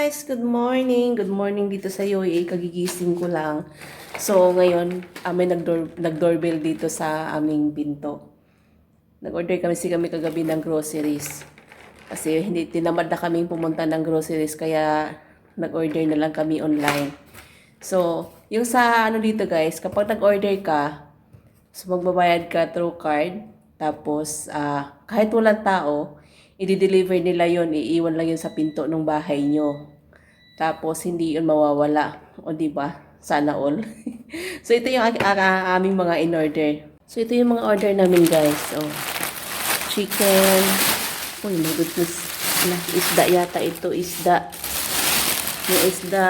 guys! Good morning! Good morning dito sa UAE. Kagigising ko lang. So, ngayon, uh, may nag-door, nag-doorbell dito sa aming pinto. Nag-order kami si kami kagabi ng groceries. Kasi hindi tinamad na kaming pumunta ng groceries kaya nag-order na lang kami online. So, yung sa ano dito guys, kapag nag-order ka, so magbabayad ka through card, tapos ah, kahit walang tao, i-deliver nila yon iiwan lang yun sa pinto ng bahay nyo. Tapos, hindi yun mawawala. O, di ba? Sana all. so, ito yung aming mga in-order. So, ito yung mga order namin, guys. Oh. Chicken. Uy, my goodness. Isda yata ito. Isda. Yung isda.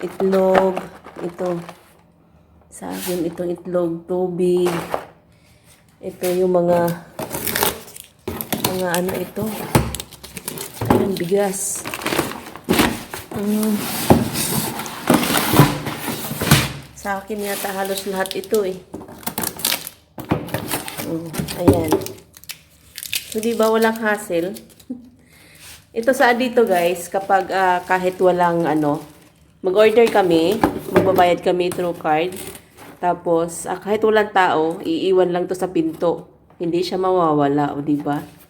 Itlog. Ito. Sa akin, itong itlog. Tubig. Ito yung mga mga ano ito. Ayun, bigas. Mm. Sa akin yata halos lahat ito eh. Mm, ayan. So, di ba walang hassle? ito sa dito guys, kapag ah, kahit walang ano, mag-order kami, magbabayad kami through card. Tapos, ah, kahit walang tao, iiwan lang to sa pinto. Hindi siya mawawala, o di ba?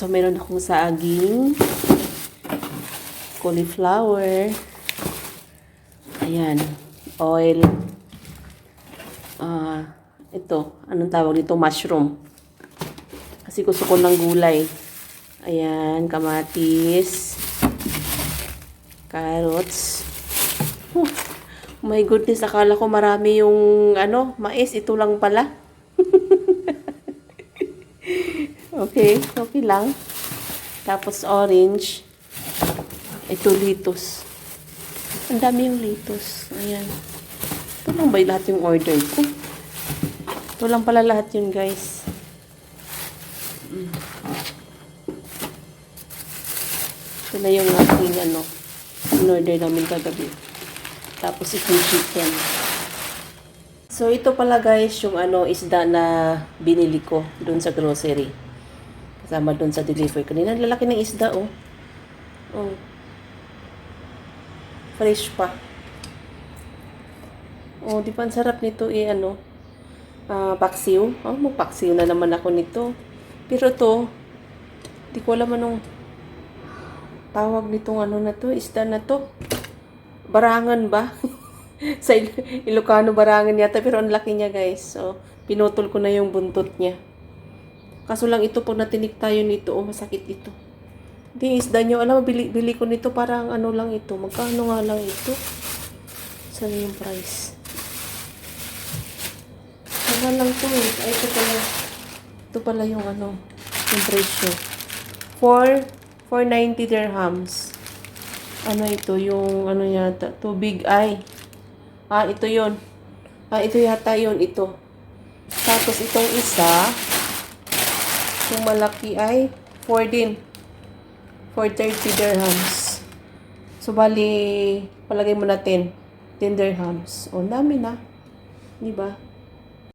So, meron akong saging, cauliflower, ayan, oil, ah, ito, anong tawag dito? Mushroom. Kasi gusto ko ng gulay. Ayan, kamatis, carrots. Oh, my goodness, akala ko marami yung, ano, mais. Ito lang pala. Okay, okay lang. Tapos orange. Ito litos. Ang dami yung litos. Ayan. Ito lang ba lahat yung order ko? Ito lang pala lahat yun, guys. Ito na yung aking ano, in-order namin kagabi. Tapos itong chicken. So, ito pala guys, yung ano, isda na binili ko dun sa grocery. Kasama dun sa delivery. Kanina, lalaki ng isda, oh. Oh. Fresh pa. Oh, di ba ang sarap nito, eh, ano, ah, paksiw. Oh, magpaksiw na naman ako nito. Pero to, di ko alam anong tawag nitong ano na to, isda na to. Barangan ba? sa Il- Ilocano barangan yata pero ang laki niya guys. So, pinutol ko na yung buntot niya. Kaso lang ito pag natinik tayo nito, oh masakit ito. Hindi isda niyo, alam mo, bili, bili ko nito parang ano lang ito. Magkano nga lang ito? Saan yung price? Saan lang to eh. Ay, ito pala. Ito pala yung ano, yung presyo. 4, 490 dirhams. Ano ito, yung ano yata, tubig ay. Ah, ito yon. Ah, ito yata yon ito. Tapos itong isa, yung malaki ay 4 din. 430 dirhams. So, bali, palagay mo na 10. 10 dirhams. O, dami na. Di ba?